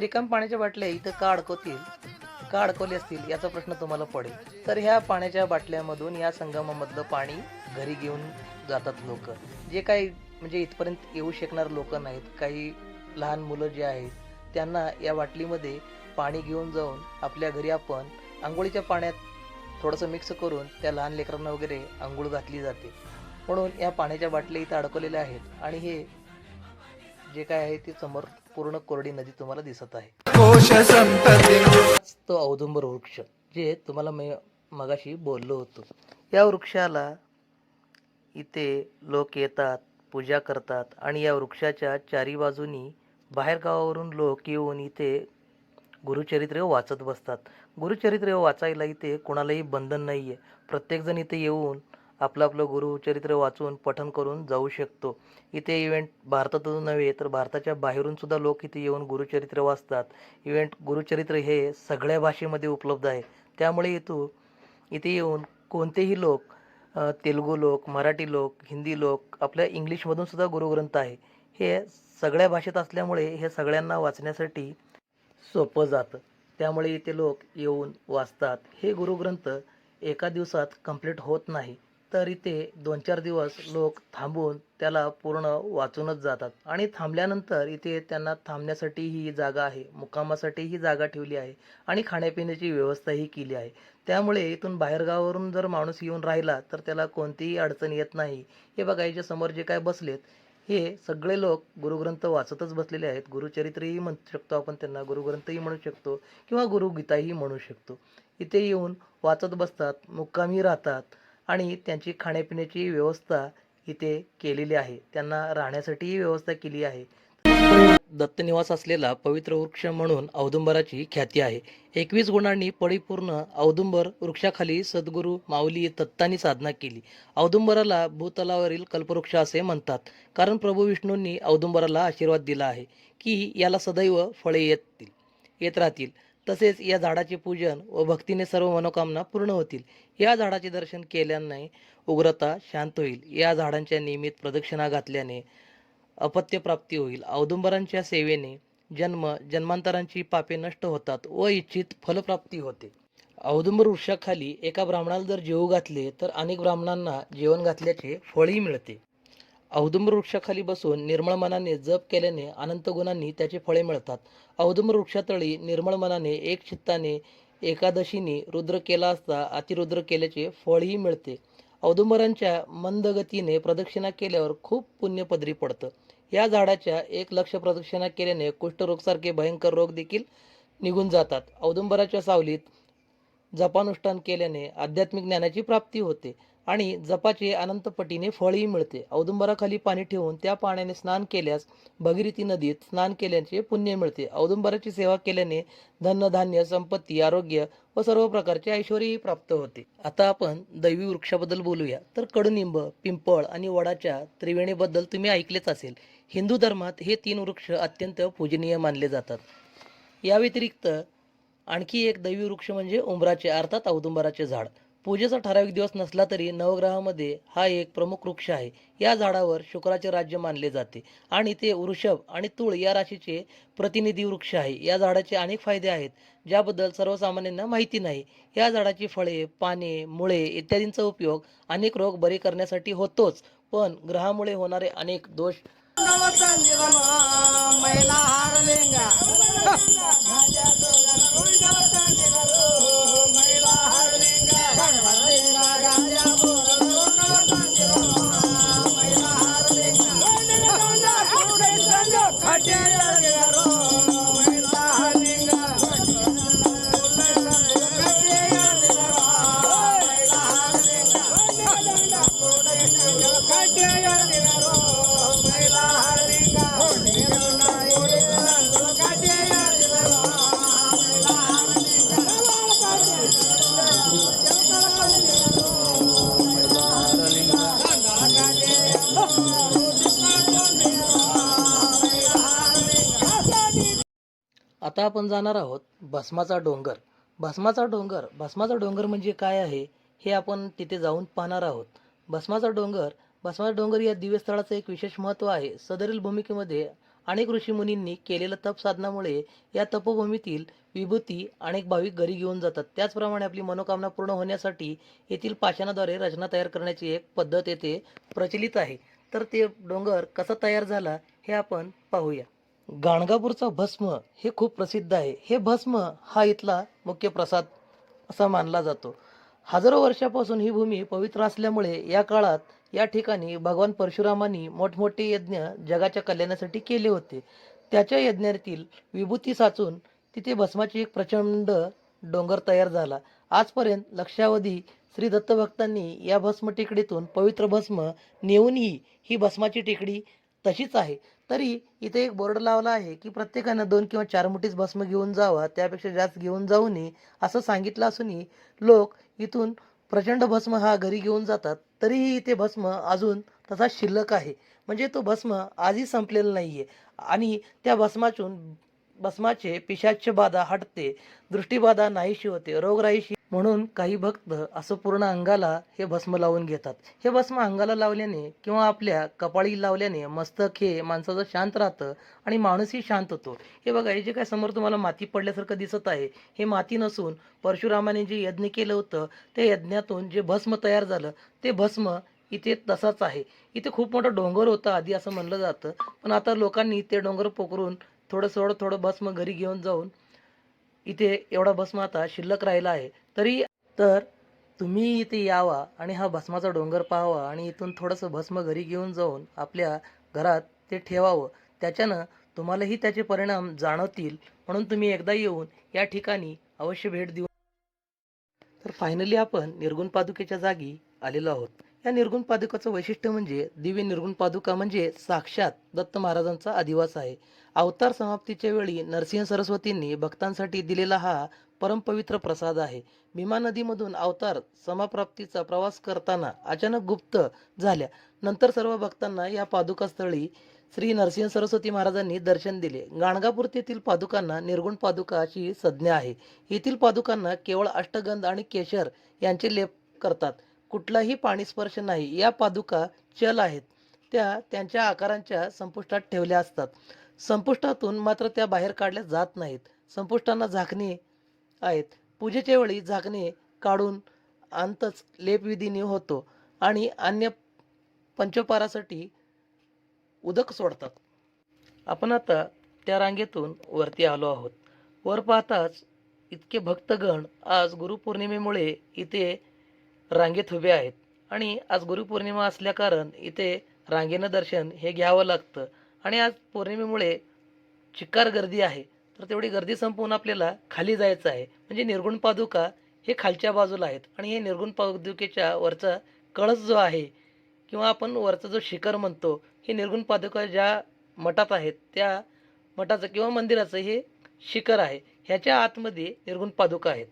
रिकाम पाण्याच्या बाटल्या इथं का अडकवतील? का अडकवले असतील? याचा प्रश्न तुम्हाला पडेल. तर ह्या पाण्याच्या बाटल्यामधून या संगमामधलं पाणी घरी घेऊन जातात लोक. जे काही म्हणजे इथपर्यंत येऊ शकणार लोक नाहीत. काही लहान मुलं जे आहेत त्यांना या बाटलीमध्ये पाणी घेऊन जाऊन आपल्या घरी आपण आंघोळीच्या पाण्यात थोडंसं मिक्स करून त्या लहान लेकरांना वगैरे आंघोळ घातली जाते. म्हणून या पाण्याच्या बाटल्या इथं अडकवलेल्या आहेत. आणि हे जे काय आहे ते समोर पूर्ण कोरडी नदी तुम्हाला दिसत आहे. तो औदुंबर वृक्ष जे तुम्हाला मी मगाशी बोललो होतो. या वृक्षाला इथे लोक येतात पूजा करतात आणि या वृक्षाच्या चारी बाजूनी बाहेर गावावरून लोक येऊन इथे गुरुचरित्र वाचत बसतात. गुरुचरित्र वाचायला इथे कोणालाही बंधन नाही आहे प्रत्येकजण इथे येऊन आपलं आपलं गुरुचरित्र वाचून पठण करून जाऊ शकतो. इथे इव्हेंट भारतातून नव्हे तर भारताच्या बाहेरून सुद्धा लोक इथे येऊन गुरुचरित्र वाचतात. इव्हेंट गुरुचरित्र हे सगळ्या भाषेमध्ये उपलब्ध आहे. त्यामुळे इथू इथे येऊन कोणतेही लोक तेलुगू लोक मराठी लोक हिंदी लोक आपल्या इंग्लिशमधूनसुद्धा गुरुग्रंथ आहे. हे सगळ्या भाषेत असल्यामुळे हे सगळ्यांना वाचण्यासाठी सोपं जातं. त्यामुळे इथे लोक येऊन वाचतात. हे गुरुग्रंथ एका दिवसात कंप्लीट होत नाही. तर इथे दोन चार दिवस लोक थांबून त्याला पूर्ण वाचूनच जातात. आणि थांबल्यानंतर इथे त्यांना थांबण्यासाठी ही जागा आहे. मुक्कामासाठी ही जागा ठेवली आहे. आणि खाण्यापिण्याची व्यवस्थाही केली आहे. त्यामुळे इथून बाहेरगावावरून जर माणूस येऊन राहिला तर त्याला कोणतीही अडचण येत नाही. हे बघा याच्या समोर जे काय बसलेत हे सगळे लोक गुरुग्रंथ वाचतच बसलेले आहेत. गुरुचरित्रही म्हणू शकतो आपण त्यांना. गुरुग्रंथही म्हणू शकतो किंवा गुरुगीताही म्हणू शकतो. इथे येऊन वाचत बसतात मुक्कामी राहतात. आणि त्यांची खाण्यापिण्याची व्यवस्था इथे केलेली आहे. त्यांना राहण्यासाठीही व्यवस्था केली आहे. दत्तनिवास असलेला पवित्र वृक्ष म्हणून औदुंबराची ख्याती आहे. एकवीस गुणांनी परिपूर्ण औदुंबर वृक्षाखाली सद्गुरू माऊली दत्तांनी साधना केली. औदुंबराला भूतलावरील कल्पवृक्ष असे म्हणतात. कारण प्रभू विष्णूंनी औदुंबराला आशीर्वाद दिला आहे की याला सदैव फळे येतील येत राहतील. तसेच या झाडाचे पूजन व भक्तीने सर्व मनोकामना पूर्ण होतील. या झाडाचे दर्शन केल्याने उग्रता शांत होईल. या झाडांच्या नियमित प्रदक्षिणा घातल्याने अपत्यप्राप्ती होईल. औदुंबरांच्या सेवेने जन्म जन्मांतरांची पापे नष्ट होतात व इच्छित फलप्राप्ती होते. औदुंबर वृक्षाखाली एका ब्राह्मणाला जर जेवू घातले तर अनेक ब्राह्मणांना जेवण घातल्याचे फळही मिळते. औदुंबर वृक्षाखाली बसून निर्मळ मनाने जप केल्याने अनंत गुणांनी त्याचे फळे मिळतात. औदुंबर वृक्षातळी निर्मळ मनाने एक चित्ताने एकादशीने रुद्र केला असता अतिरुद्र केल्याचे फळही मिळते. औदुंबरांच्या मंदगतीने प्रदक्षिणा केल्यावर खूप पुण्य पदरी पडतं. या झाडाच्या एक लक्ष प्रदक्षिणा केल्याने कुष्ठरोगसारखे भयंकर रोग देखील निघून जातात. औदुंबराच्या सावलीत जपानुष्ठान केल्याने आध्यात्मिक ज्ञानाची प्राप्ती होते. आणि जपाचे अनंतपटीने फळही मिळते. औदुंबराखाली पाणी ठेवून त्या पाण्याने स्नान केल्यास भगीरथी नदीत स्नान केल्याचे पुण्य मिळते. औदुंबराची सेवा केल्याने धनधान्य संपत्ती आरोग्य व सर्व प्रकारचे ऐश्वर्यही प्राप्त होते. आता आपण दैवी वृक्षाबद्दल बोलूया. तर कडुनिंब पिंपळ आणि वडाच्या त्रिवेणीबद्दल तुम्ही ऐकलेच असेल. हिंदू धर्मात हे तीन वृक्ष अत्यंत पूजनीय मानले जातात. या व्यतिरिक्त आणखी एक दैवी वृक्ष म्हणजे उंबराचे अर्थात औदुंबराचे झाड. पूजेचा ठराविक दिवस नसला तरी नवग्रहामध्ये हा एक प्रमुख वृक्ष आहे. या झाडावर शुक्राचे राज्य मानले जाते आणि ते वृषभ आणि तुळ या राशीचे प्रतिनिधी वृक्ष आहे. या झाडाचे अनेक फायदे आहेत ज्याबद्दल सर्वसामान्यांना माहिती नाही. या झाडाची फळे पाने मुळे इत्यादींचा उपयोग अनेक रोग बरे करण्यासाठी होतोच पण ग्रहामुळे होणारे अनेक दोष आता आपण जाणार आहोत भस्माचा डोंगर. भस्माचा डोंगर भस्माचा डोंगर म्हणजे काय आहे? हे आपण तिथे जाऊन पाहणार आहोत. भस्माचा डोंगर भस्माचा डोंगर या दिव्यस्थळाचं एक विशेष महत्त्व आहे. सदरील भूमिकेमध्ये अनेक ऋषीमुनींनी केलेल्या तप साधनामुळे या तपोभूमीतील विभूती अनेक भाविक घरी घेऊन जातात. त्याचप्रमाणे आपली मनोकामना पूर्ण होण्यासाठी येथील पाषाणाद्वारे रचना तयार करण्याची एक पद्धत येथे प्रचलित आहे. तर ते डोंगर कसा तयार झाला हे आपण पाहूया. गाणगापूरचा भस्म हे खूप प्रसिद्ध आहे. हे भस्म हा इथला मुख्य प्रसाद असा मानला जातो. हजारो वर्षापासून ही भूमी पवित्र असल्यामुळे या काळात या ठिकाणी भगवान परशुरामांनी मोठमोठे यज्ञ जगाच्या कल्याणासाठी केले होते. त्याच्या यज्ञातील विभूती साचून तिथे भस्माची एक प्रचंड डोंगर तयार झाला. आजपर्यंत लक्षावधी श्री दत्तभक्तांनी या भस्म टेकडीतून पवित्र भस्म नेऊनही ही भस्माची टेकडी तशीच आहे. तरी इथे एक बोर्ड लावला आहे की प्रत्येकानं दोन किंवा चार मुठीच भस्म घेऊन जावा त्यापेक्षा जास्त घेऊन जाऊ नये असं सांगितलं असूनही लोक इथून प्रचंड भस्म हा घरी घेऊन जातात. तरीही इथे भस्म अजून तसा शिल्लक आहे. म्हणजे तो भस्म आजही संपलेला नाही आहे आणि त्या भस्मातून भस्माचे पिशाच्य बाधा हटते दृष्टीबाधा नाहीशी होते रोगराईशी म्हणून काही भक्त असं पूर्ण अंगाला हे भस्म लावून घेतात. हे भस्म अंगाला लावल्याने किंवा आपल्या कपाळी लावल्याने मस्तक हे माणसाचं शांत राहतं आणि माणूसही शांत होतो. हे बघा हे जे काय समोर तुम्हाला माती पडल्यासारखं दिसत आहे हे माती नसून परशुरामाने जे यज्ञ केलं होतं त्या यज्ञातून जे भस्म तयार झालं ते भस्म इथे तसाच आहे. इथे खूप मोठं डोंगर होतं आधी असं म्हणलं जातं पण आता लोकांनी ते डोंगर पोखरून थोडं थोडं थोडं भस्म घरी घेऊन जाऊन इथे एवढा भस्म आता शिल्लक राहिला आहे. तरी तर तुम्ही इथे यावा आणि हा भस्माचा डोंगर पाहावा आणि इथून थोडंसं भस्म घरी घेऊन जाऊन आपल्या घरात ते ठेवावं. त्याच्यानं तुम्हालाही त्याचे परिणाम जाणवतील. म्हणून तुम्ही एकदा येऊन या ठिकाणी अवश्य भेट देऊ. तर फायनली आपण निर्गुण पादुकेच्या जागी आलेलो आहोत. या निर्गुण पादुकाचं वैशिष्ट्य म्हणजे दिव्य निर्गुण पादुका म्हणजे साक्षात दत्त महाराजांचा अधिवास आहे. अवतार समाप्तीच्या वेळी नरसिंह सरस्वतींनी भक्तांसाठी दिलेला हा परमपवित्र प्रसाद आहे. भीमा नदीमधून अवतार समाप्राप्तीचा प्रवास करताना अचानक गुप्त झाल्या. नंतर सर्व भक्तांना या पादुकास्थळी श्री नरसिंह सरस्वती महाराजांनी दर्शन दिले. गाणगापूर येथील पादुकांना निर्गुण पादुका अशी संज्ञा आहे. येथील पादुकांना केवळ अष्टगंध आणि केशर यांचे लेप करतात. कुठलाही पाणी स्पर्श नाही. या पादुका चल आहेत. त्या त्यांच्या आकारांच्या संपुष्टात ठेवल्या असतात. संपुष्टातून मात्र त्या बाहेर काढल्या जात नाहीत. संपुष्टांना झाकणे आहेत. पूजेच्या वेळी झाकणे काढून अंतच लेपविधीने होतो आणि अन्य पंचोपारासाठी उदक सोडतात. आपण आता त्या रांगेतून वरती आलो आहोत. वर पाहताच इतके भक्तगण आज गुरुपौर्णिमेमुळे इथे रांगेत उभे आहेत. आणि आज गुरुपौर्णिमा असल्याकारण इथे रांगेनं दर्शन हे घ्यावं लागतं. आणि आज पौर्णिमेमुळे चिक्कार गर्दी आहे. तर तेवढी गर्दी संपवून आपल्याला खाली जायचं आहे. म्हणजे निर्गुण पादुका हे खालच्या बाजूला आहेत. आणि हे निर्गुण पादुकेच्या वरचा कळस जो आहे किंवा आपण वरचा जो शिखर म्हणतो हे निर्गुण पादुका ज्या मठात आहेत त्या मठाचं किंवा मंदिराचं हे शिखर आहे. ह्याच्या आतमध्ये निर्गुण पादुका आहेत.